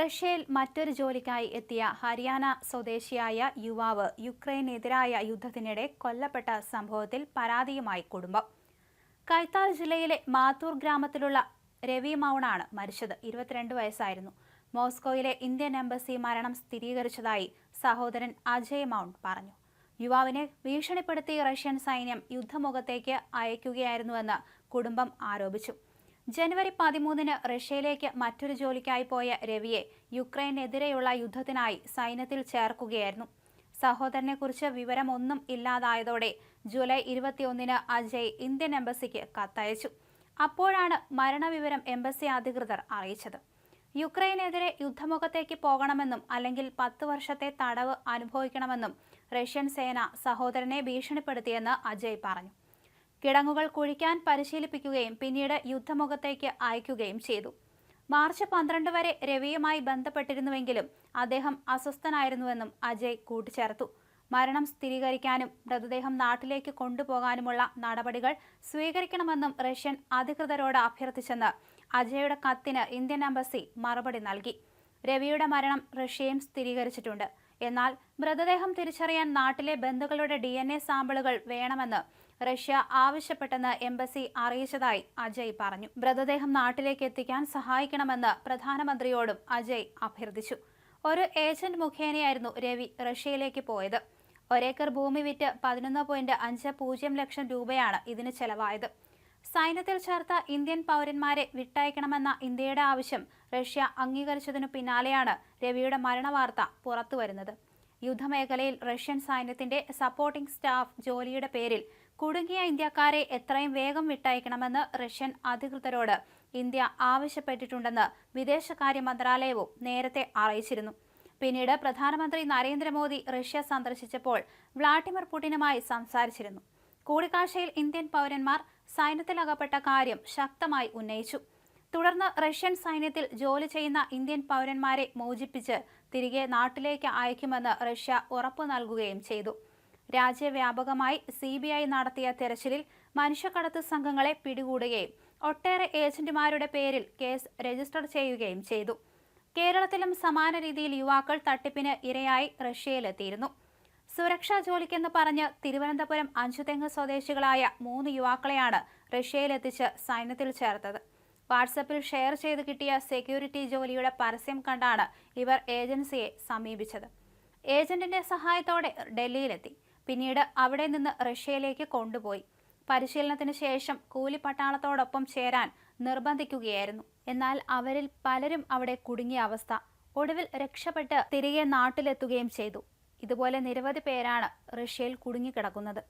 റഷ്യയിൽ മറ്റൊരു ജോലിക്കായി എത്തിയ ഹരിയാന സ്വദേശിയായ യുവാവ് യുക്രൈനെതിരായ യുദ്ധത്തിനിടെ കൊല്ലപ്പെട്ട സംഭവത്തിൽ പരാതിയുമായി കുടുംബം. കൈത്താൽ ജില്ലയിലെ മാത്തൂർ ഗ്രാമത്തിലുള്ള രവി മൗണാണ് മരിച്ചത്. ഇരുപത്തിരണ്ട് വയസ്സായിരുന്നു. മോസ്കോയിലെ ഇന്ത്യൻ എംബസി മരണം സ്ഥിരീകരിച്ചതായി സഹോദരൻ അജയ് മൗണ്ട് പറഞ്ഞു. യുവാവിനെ ഭീഷണിപ്പെടുത്തി റഷ്യൻ സൈന്യം യുദ്ധമുഖത്തേക്ക് അയക്കുകയായിരുന്നുവെന്ന് കുടുംബം ആരോപിച്ചു. ജനുവരി പതിമൂന്നിന് റഷ്യയിലേക്ക് മറ്റൊരു ജോലിക്കായി പോയ രവിയെ യുക്രൈനെതിരെയുള്ള യുദ്ധത്തിനായി സൈന്യത്തിൽ ചേർക്കുകയായിരുന്നു. സഹോദരനെക്കുറിച്ച് വിവരമൊന്നും ഇല്ലാതായതോടെ ജൂലൈ ഇരുപത്തിയൊന്നിന് അജയ് ഇന്ത്യൻ എംബസിക്ക് കത്തയച്ചു. അപ്പോഴാണ് മരണവിവരം എംബസി അധികൃതർ അറിയിച്ചത്. യുക്രൈനെതിരെ യുദ്ധമുഖത്തേക്ക് പോകണമെന്നും അല്ലെങ്കിൽ പത്ത് വർഷത്തെ തടവ് അനുഭവിക്കണമെന്നും റഷ്യൻ സേന സഹോദരനെ ഭീഷണിപ്പെടുത്തിയെന്ന് അജയ് പറഞ്ഞു. കിടങ്ങുകൾ കുഴിക്കാൻ പരിശീലിപ്പിക്കുകയും പിന്നീട് യുദ്ധമുഖത്തേക്ക് അയക്കുകയും ചെയ്തു. മാർച്ച് പന്ത്രണ്ട് വരെ രവിയുമായി ബന്ധപ്പെട്ടിരുന്നുവെങ്കിലും അദ്ദേഹം അസ്വസ്ഥനായിരുന്നുവെന്നും അജയ് കൂട്ടിച്ചേർത്തു. മരണം സ്ഥിരീകരിക്കാനും മൃതദേഹം നാട്ടിലേക്ക് കൊണ്ടുപോകാനുമുള്ള നടപടികൾ സ്വീകരിക്കണമെന്നും റഷ്യൻ അധികൃതരോട് അഭ്യർത്ഥിച്ചെന്ന് അജയുടെ കത്തിന് ഇന്ത്യൻ എംബസി മറുപടി നൽകി. രവിയുടെ മരണം റഷ്യയും സ്ഥിരീകരിച്ചിട്ടുണ്ട്. എന്നാൽ മൃതദേഹം തിരിച്ചറിയാൻ നാട്ടിലെ ബന്ധുക്കളുടെ ഡി സാമ്പിളുകൾ വേണമെന്ന് റഷ്യ ആവശ്യപ്പെട്ടെന്ന് എംബസി അറിയിച്ചതായി അജയ് പറഞ്ഞു. മൃതദേഹം നാട്ടിലേക്ക് എത്തിക്കാൻ സഹായിക്കണമെന്ന് പ്രധാനമന്ത്രിയോടും അജയ് അഭ്യർത്ഥിച്ചു. ഒരു ഏജന്റ് മുഖേനയായിരുന്നു രവി റഷ്യയിലേക്ക് പോയത്. ഒരേക്കർ ഭൂമി വിറ്റ് പതിനൊന്ന് പോയിന്റ് അഞ്ച് പൂജ്യം ലക്ഷം രൂപയാണ് ഇതിന് ചെലവായത്. സൈന്യത്തിൽ ചേർത്ത ഇന്ത്യൻ പൗരന്മാരെ വിട്ടയക്കണമെന്ന ഇന്ത്യയുടെ ആവശ്യം റഷ്യ അംഗീകരിച്ചതിനു പിന്നാലെയാണ് രവിയുടെ മരണവാർത്ത പുറത്തുവരുന്നത്. യുദ്ധമേഖലയിൽ റഷ്യൻ സൈന്യത്തിന്റെ സപ്പോർട്ടിംഗ് സ്റ്റാഫ് ജോലിയുടെ പേരിൽ കുടുങ്ങിയ ഇന്ത്യക്കാരെ എത്രയും വേഗം വിട്ടയക്കണമെന്ന് റഷ്യൻ അധികൃതരോട് ഇന്ത്യ ആവശ്യപ്പെട്ടിട്ടുണ്ടെന്ന് വിദേശകാര്യ മന്ത്രാലയവും നേരത്തെ അറിയിച്ചിരുന്നു. പിന്നീട് പ്രധാനമന്ത്രി നരേന്ദ്രമോദി റഷ്യ സന്ദർശിച്ചപ്പോൾ വ്ളാഡിമിർ പുടിനുമായി സംസാരിച്ചിരുന്നു. കൂടിക്കാഴ്ചയിൽ ഇന്ത്യൻ പൗരന്മാർ സൈന്യത്തിലകപ്പെട്ട കാര്യം ശക്തമായി ഉന്നയിച്ചു. തുടർന്ന് റഷ്യൻ സൈന്യത്തിൽ ജോലി ചെയ്യുന്ന ഇന്ത്യൻ പൗരന്മാരെ മോചിപ്പിച്ച് തിരികെ നാട്ടിലേക്ക് അയക്കുമെന്ന് റഷ്യ ഉറപ്പു നൽകുകയും ചെയ്തു. രാജ്യവ്യാപകമായി സി ബി ഐ നടത്തിയ തെരച്ചിലിൽ മനുഷ്യക്കടത്ത് സംഘങ്ങളെ പിടികൂടുകയും ഒട്ടേറെ ഏജന്റുമാരുടെ പേരിൽ കേസ് രജിസ്റ്റർ ചെയ്യുകയും ചെയ്തു. കേരളത്തിലും സമാന രീതിയിൽ യുവാക്കൾ തട്ടിപ്പിന് ഇരയായി റഷ്യയിലെത്തിയിരുന്നു. സുരക്ഷാ ജോലിക്കെന്ന് പറഞ്ഞ് തിരുവനന്തപുരം അഞ്ചുതെങ്ങ് സ്വദേശികളായ മൂന്ന് യുവാക്കളെയാണ് റഷ്യയിലെത്തിച്ച് സൈന്യത്തിൽ ചേർത്തത്. വാട്സപ്പിൽ ഷെയർ ചെയ്ത് കിട്ടിയ സെക്യൂരിറ്റി ജോലിയുടെ പരസ്യം കണ്ടാണ് ഇവർ ഏജൻസിയെ സമീപിച്ചത്. ഏജന്റിന്റെ സഹായത്തോടെ ഡൽഹിയിലെത്തി. പിന്നീട് അവിടെ നിന്ന് റഷ്യയിലേക്ക് കൊണ്ടുപോയി. പരിശീലനത്തിന് ശേഷം കൂലിപ്പട്ടാളത്തോടൊപ്പം ചേരാൻ നിർബന്ധിക്കുകയായിരുന്നു. എന്നാൽ അവരിൽ പലരും അവിടെ കുടുങ്ങിയ അവസ്ഥ. ഒടുവിൽ രക്ഷപ്പെട്ട് തിരികെ നാട്ടിലെത്തുകയും ചെയ്തു. ഇതുപോലെ നിരവധി പേരാണ് റഷ്യയിൽ കുടുങ്ങിക്കിടക്കുന്നത്.